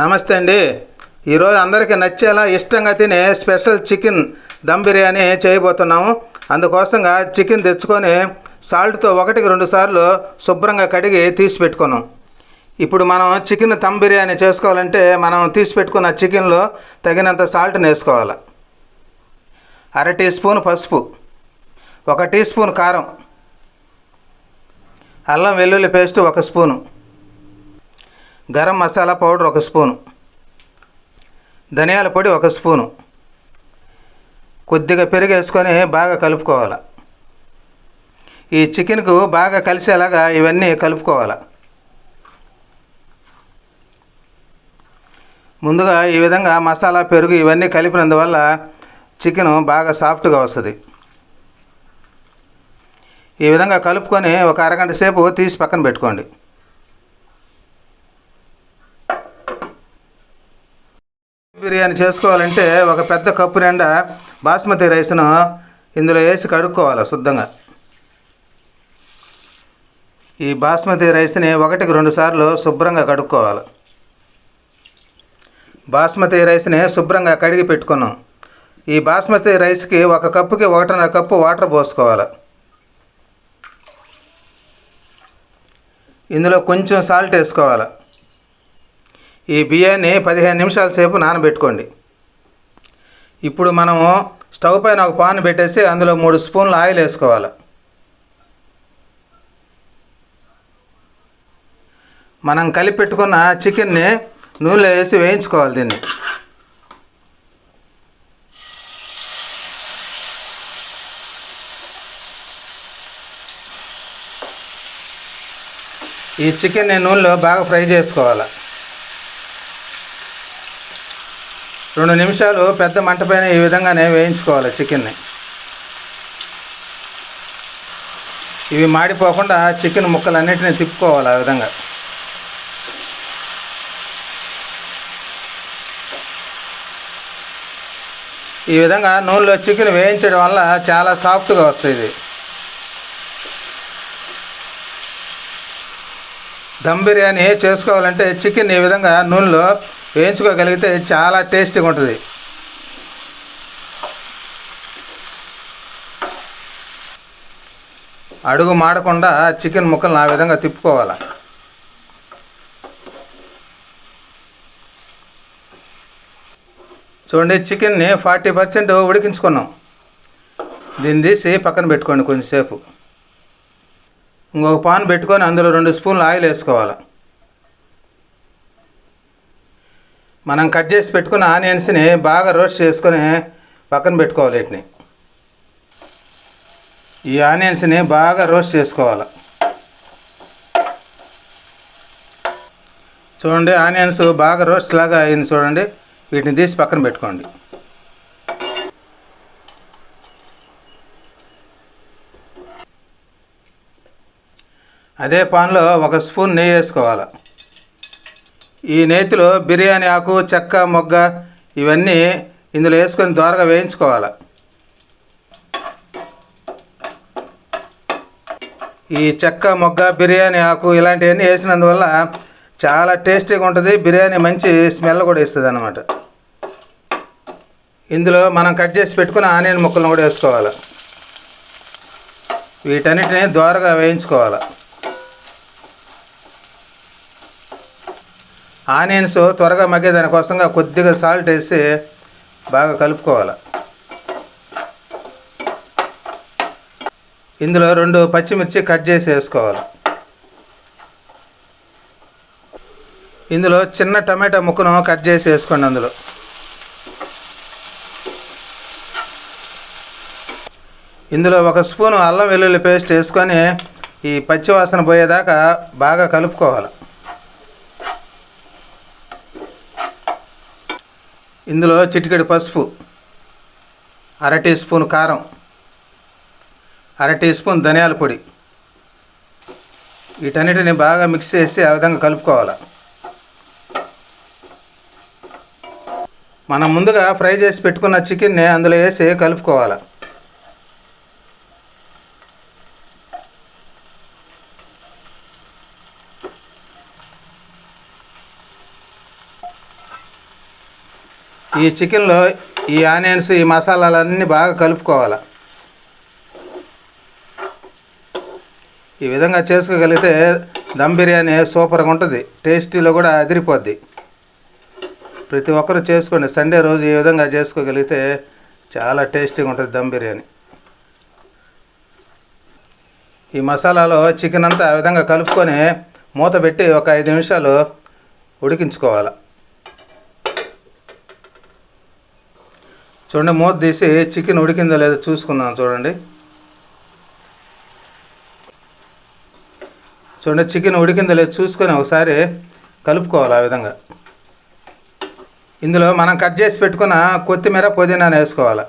నమస్తే అండి. ఈరోజు అందరికీ నచ్చేలా ఇష్టంగా తినే స్పెషల్ చికెన్ దమ్ బిర్యానీ చేయబోతున్నాము. అందుకోసంగా చికెన్ తెచ్చుకొని సాల్ట్తో ఒకటికి రెండు సార్లు శుభ్రంగా కడిగి తీసి పెట్టుకున్నాం. ఇప్పుడు మనం చికెన్ దమ్ బిర్యానీ చేసుకోవాలంటే మనం తీసి పెట్టుకున్న చికెన్లో తగినంత సాల్ట్ని వేసుకోవాలి. అర టీ స్పూన్ పసుపు ఒక టీ స్పూన్ కారం అల్లం వెల్లుల్లి పేస్ట్ ఒక స్పూను గరం మసాలా పౌడర్ ఒక స్పూను. ధనియాల పొడి ఒక స్పూను. కొద్దిగా పెరుగు వేసుకొని బాగా కలుపుకోవాలి. ఈ చికెన్కు బాగా కలిసేలాగా ఇవన్నీ కలుపుకోవాలి. ముందుగా ఈ విధంగా మసాలా పెరుగు ఇవన్నీ కలిపినందువల్ల చికెన్ బాగా సాఫ్ట్గా వస్తుంది. ఈ విధంగా కలుపుకొని ఒక అరగంట సేపు తీసి పక్కన పెట్టుకోండి. బిర్యానీ చేసుకోవాలంటే ఒక పెద్ద కప్పు నిండా బాస్మతి రైస్ను ఇందులో వేసి కడుక్కోవాలి శుద్ధంగా. ఈ బాస్మతి రైస్ని ఒకటికి రెండు సార్లు శుభ్రంగా కడుక్కోవాలి. బాస్మతి రైస్ని శుభ్రంగా కడిగి పెట్టుకున్నాం. ఈ బాస్మతి రైస్కి ఒక కప్పుకి ఒకటిన్నర కప్పు వాటర్ పోసుకోవాలి. ఇందులో కొంచెం సాల్ట్ వేసుకోవాలి. ఈ బియ్యాన్ని పదిహేను నిమిషాల సేపు నానబెట్టుకోండి. ఇప్పుడు మనము స్టవ్ పైన ఒక పాన్ పెట్టేసి అందులో మూడు స్పూన్లు ఆయిల్ వేసుకోవాలి. మనం కలిపి పెట్టుకున్న చికెన్ని నూనెలో వేసి వేయించుకోవాలి దీన్ని. ఈ చికెన్ని నూనెలో బాగా ఫ్రై చేసుకోవాలి. రెండు నిమిషాలు పెద్ద మంట పైన ఈ విధంగానే వేయించుకోవాలి చికెన్ని. ఇవి మాడిపోకుండా చికెన్ ముక్కలన్నిటిని తిప్పుకోవాలి ఆ విధంగా. ఈ విధంగా నూనెలో చికెన్ వేయించడం వల్ల చాలా సాఫ్ట్గా వస్తుంది. దమ్ బిర్యానీ చేసుకోవాలంటే చికెన్ ఈ విధంగా నూనెలో వేయించుకోగలిగితే చాలా టేస్టీగా ఉంటుంది. అడుగు మాడకుండా చికెన్ ముక్కలు ఆ విధంగా తిప్పుకోవాలి. చూడండి చికెన్ని ఫార్టీ పర్సెంట్ ఉడికించుకున్నాం. దీన్ని తీసి పక్కన పెట్టుకోండి కొంచెంసేపు ఇంకొక పాన్ పెట్టుకొని అందులో రెండు స్పూన్లు ఆయిల్ వేసుకోవాలి. మనం కట్ చేసి పెట్టుకున్న ఆనియన్స్ని బాగా రోస్ట్ చేసుకొని పక్కన పెట్టుకోవాలి వీటిని. ఈ ఆనియన్స్ని బాగా రోస్ట్ చేసుకోవాలి. చూడండి ఆనియన్స్ బాగా రోస్ట్ లాగా అయింది చూడండి. వీటిని తీసి పక్కన పెట్టుకోండి. అదే పాన్లో ఒక స్పూన్ నెయ్యి వేసుకోవాలి. ఈ నేతిలో బిర్యానీ ఆకు చెక్క మొగ్గ ఇవన్నీ ఇందులో వేసుకొని దోరగా వేయించుకోవాలి. ఈ చెక్క మొగ్గ బిర్యానీ ఆకు ఇలాంటివన్నీ వేసినందువల్ల చాలా టేస్టీగా ఉంటుంది. బిర్యానీ మంచి స్మెల్ కూడా ఇస్తుంది అనమాట ఇందులో మనం కట్ చేసి పెట్టుకున్న ఆనియన్ ముక్కలను కూడా వేసుకోవాలి. వీటన్నిటిని దోరగా వేయించుకోవాలి. ఆనియన్స్ త్వరగా మగ్గే దానికోసంగా కొద్దిగా సాల్ట్ వేసి బాగా కలుపుకోవాలి. ఇందులో రెండు పచ్చిమిర్చి కట్ చేసి వేసుకోవాలి. ఇందులో చిన్న టమాటా ముక్కను కట్ చేసి వేసుకోండి అందులో. ఇందులో ఒక స్పూను అల్లం వెల్లుల్లి పేస్ట్ వేసుకొని ఈ పచ్చివాసన పోయేదాకా బాగా కలుపుకోవాలి. ఇందులో చిటికెడు పసుపు అర టీ స్పూన్ కారం అర టీ స్పూన్ ధనియాల పొడి. వీటన్నిటిని బాగా మిక్స్ చేసి ఆ విధంగా కలుపుకోవాలి. మనం ముందుగా ఫ్రై చేసి పెట్టుకున్న చికెన్ని అందులో వేసి కలుపుకోవాలి. ఈ చికెన్లో ఈ ఆనియన్స్ ఈ మసాలాలన్నీ బాగా కలుపుకోవాలి. ఈ విధంగా చేసుకోగలిగితే దమ్ బిర్యానీ సూపర్గా ఉంటుంది. టేస్టీలో కూడా అదిరిపోద్ది. ప్రతి ఒక్కరు చేసుకోండి. సండే రోజు ఈ విధంగా చేసుకోగలిగితే చాలా టేస్టీగా ఉంటుంది దమ్ బిర్యానీ. ఈ మసాలాలో చికెన్ అంతా ఆ విధంగా కలుపుకొని మూత పెట్టి ఒక ఐదు నిమిషాలు ఉడికించుకోవాలి. చూడండి మూత తీసి చికెన్ ఉడికిందో లేదో చూసుకుందాం చూడండి. చూడండి చికెన్ ఉడికిందో లేదో చూసుకొని ఒకసారి కలుపుకోవాలి ఆ విధంగా. ఇందులో మనం కట్ చేసి పెట్టుకున్న కొత్తిమీర పుదీనా వేసుకోవాలి.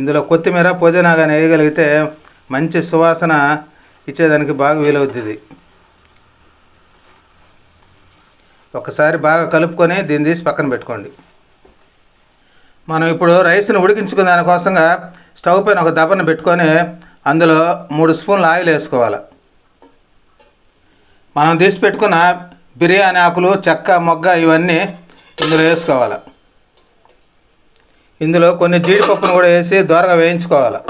ఇందులో కొత్తిమీర పుదీనా కానీ వేయగలిగితే మంచి సువాసన ఇచ్చేదానికి బాగా వీలవుతుంది ఇది ఒకసారి బాగా కలుపుకొని దీన్ని తీసి పక్కన పెట్టుకోండి. మనం ఇప్పుడు రైస్ని ఉడికించుకునే దానికోసంగా స్టవ్ పైన ఒక దబ్బను పెట్టుకొని అందులో మూడు స్పూన్లు ఆయిల్ వేసుకోవాలి. మనం తీసి పెట్టుకున్న బిర్యానీ ఆకులు చెక్క మొగ్గ ఇవన్నీ ఇందులో వేసుకోవాలి. ఇందులో కొన్ని జీడిపప్పును కూడా వేసి దోరగా వేయించుకోవాలి.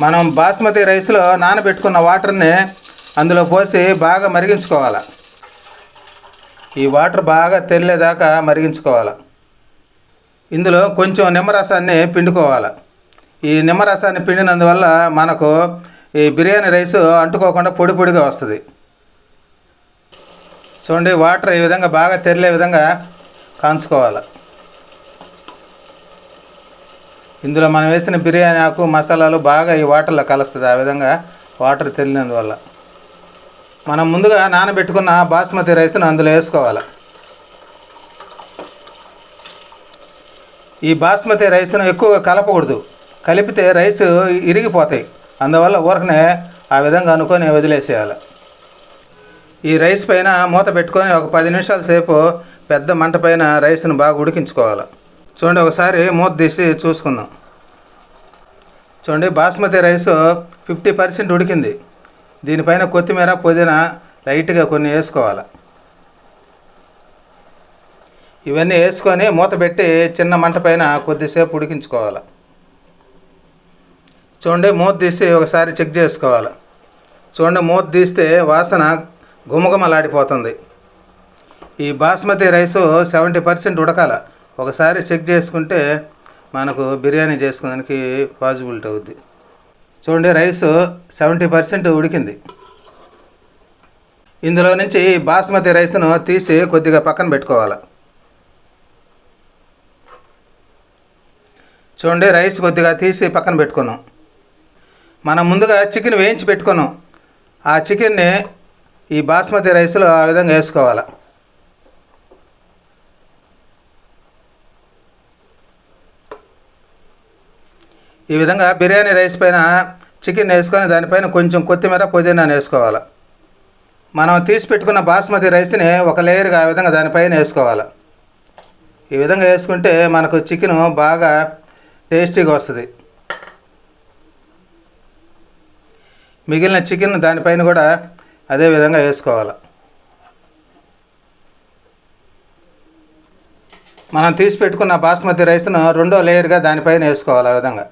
మనం బాస్మతి రైస్లో నానబెట్టుకున్న వాటర్ని అందులో పోసి బాగా మరిగించుకోవాలి. ఈ వాటర్ బాగా తెల్లేదాకా మరిగించుకోవాలి. ఇందులో కొంచెం నిమ్మరసాన్ని పిండుకోవాలి. ఈ నిమ్మరసాన్ని పిండినందువల్ల మనకు ఈ బిర్యానీ రైస్ అంటుకోకుండా పొడి పొడిగా వస్తుంది. చూడండి వాటర్ ఈ విధంగా బాగా తెరిలే విధంగా కాంచుకోవాలి. ఇందులో మనం వేసిన బిర్యానీ ఆకు మసాలాలు బాగా ఈ వాటర్లో కలుస్తుంది ఆ విధంగా వాటర్ తెల్లినందువల్ల మనం ముందుగా నానబెట్టుకున్న బాస్మతి రైస్ను అందులో వేసుకోవాలి. ఈ బాస్మతి రైస్ను ఎక్కువగా కలపకూడదు. కలిపితే రైస్ ఇరిగిపోతాయి. అందువల్ల ఊరకనే ఆ విధంగా అనుకొని వదిలేసేయాలి. ఈ రైస్ పైన మూత పెట్టుకొని ఒక పది నిమిషాల సేపు పెద్ద మంట పైన రైస్ను బాగా ఉడికించుకోవాలి. చూడండి ఒకసారి మూత తీసి చూసుకుందాం. చూడండి బాస్మతి రైస్ ఫిఫ్టీ పర్సెంట్ ఉడికింది. దీనిపైన కొత్తిమీర పుదీనా లైట్గా కొన్ని వేసుకోవాలి. ఇవన్నీ వేసుకొని మూత పెట్టి చిన్న మంట పైన కొద్దిసేపు ఉడికించుకోవాలి. చూడండి మూత తీసి ఒకసారి చెక్ చేసుకోవాలి. చూడండి మూత తీస్తే వాసన గుమగుమలాడిపోతుంది ఈ బాస్మతి రైసు సెవెంటీ పర్సెంట్ ఉడకాల. ఒకసారి చెక్ చేసుకుంటే మనకు బిర్యానీ చేసుకోవడానికి పాజిబిలిటీ అవుద్ది. చూడండి రైస్ సెవెంటీ పర్సెంట్ ఉడికింది. ఇందులో నుంచి ఈ బాస్మతి రైస్ను తీసి కొద్దిగా పక్కన పెట్టుకోవాలి. చూడండి రైస్ కొద్దిగా తీసి పక్కన పెట్టుకున్నాం. మనం ముందుగా చికెన్ వేయించి పెట్టుకున్నాం. ఆ చికెన్ని ఈ బాస్మతి రైస్లో ఆ విధంగా వేసుకోవాలి. ఈ విధంగా బిర్యానీ రైస్ పైన చికెన్ వేసుకొని దానిపైన కొంచెం కొత్తిమీర పుదీనా వేసుకోవాలి. మనం తీసి పెట్టుకున్న బాస్మతి రైస్ని ఒక లేయర్గా ఆ విధంగా దానిపైన వేసుకోవాలి. ఈ విధంగా వేసుకుంటే మనకు చికెన్ బాగా టేస్టీగా వస్తుంది. మిగిలిన చికెన్ దానిపైన కూడా అదే విధంగా వేసుకోవాలి. మనం తీసి పెట్టుకున్న బాస్మతి రైస్ను రెండో లేయర్గా దానిపైన వేసుకోవాలి ఆ విధంగా.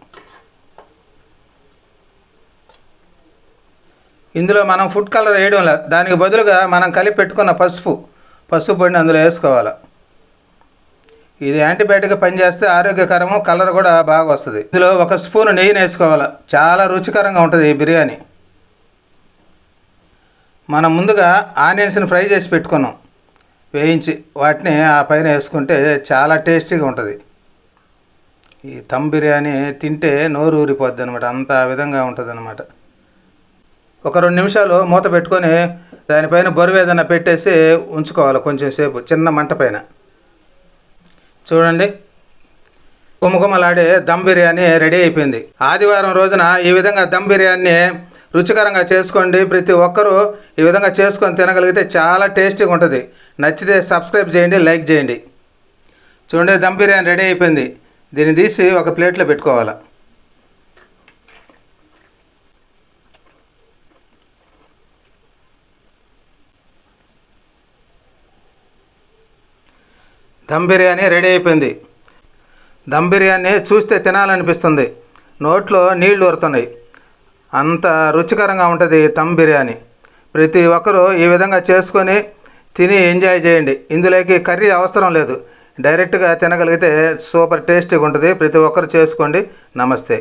ఇందులో మనం ఫుడ్ కలర్ వేయడం లేదు. దానికి బదులుగా మనం కలిపి పెట్టుకున్న పసుపు. పసుపు పొడిని అందులో వేసుకోవాలి. ఇది యాంటీబయాటిక్గా పనిచేస్తే ఆరోగ్యకరము కలర్ కూడా బాగా వస్తుంది. ఇందులో ఒక స్పూన్ నెయ్యిని వేసుకోవాలి. చాలా రుచికరంగా ఉంటుంది ఈ బిర్యానీ. మనం ముందుగా ఆనియన్స్ని ఫ్రై చేసి పెట్టుకున్నాం. వేయించి వాటిని ఆ పైన వేసుకుంటే చాలా టేస్టీగా ఉంటుంది. ఈ దమ్ బిర్యానీ తింటే నోరు ఊరిపోద్ది అనమాట అంత విధంగా ఉంటుంది అనమాట ఒక రెండు నిమిషాలు మూత పెట్టుకొని దానిపైన బరువు ఏదైనా పెట్టేసి ఉంచుకోవాలి కొంచెం సేపు చిన్న మంట పైన. చూడండి. కుమకుమలాడే దమ్ బిర్యానీ రెడీ అయిపోయింది. ఆదివారం రోజున ఈ విధంగా దమ్ బిర్యానీ రుచికరంగా చేసుకోండి. ప్రతి ఒక్కరూ ఈ విధంగా చేసుకొని తినగలిగితే చాలా టేస్టీగా ఉంటుంది. నచ్చితే సబ్స్క్రైబ్ చేయండి లైక్ చేయండి. చూడండి దమ్ బిర్యానీ రెడీ అయిపోయింది. దీన్ని తీసి ఒక ప్లేట్లో పెట్టుకోవాలి? దమ్ బిర్యానీ రెడీ అయిపోయింది. దమ్ బిర్యానీ చూస్తే తినాలనిపిస్తుంది. నోట్లో నీళ్ళు ఊరుతున్నాయి. అంత రుచికరంగా ఉంటుంది దమ్ బిర్యానీ. ప్రతి ఒక్కరూ ఈ విధంగా చేసుకొని తిని ఎంజాయ్ చేయండి. ఇందులోకి కర్రీ అవసరం లేదు. డైరెక్ట్గా తినగలిగితే సూపర్ టేస్టీగా ఉంటుంది. ప్రతి ఒక్కరు చేసుకోండి. నమస్తే.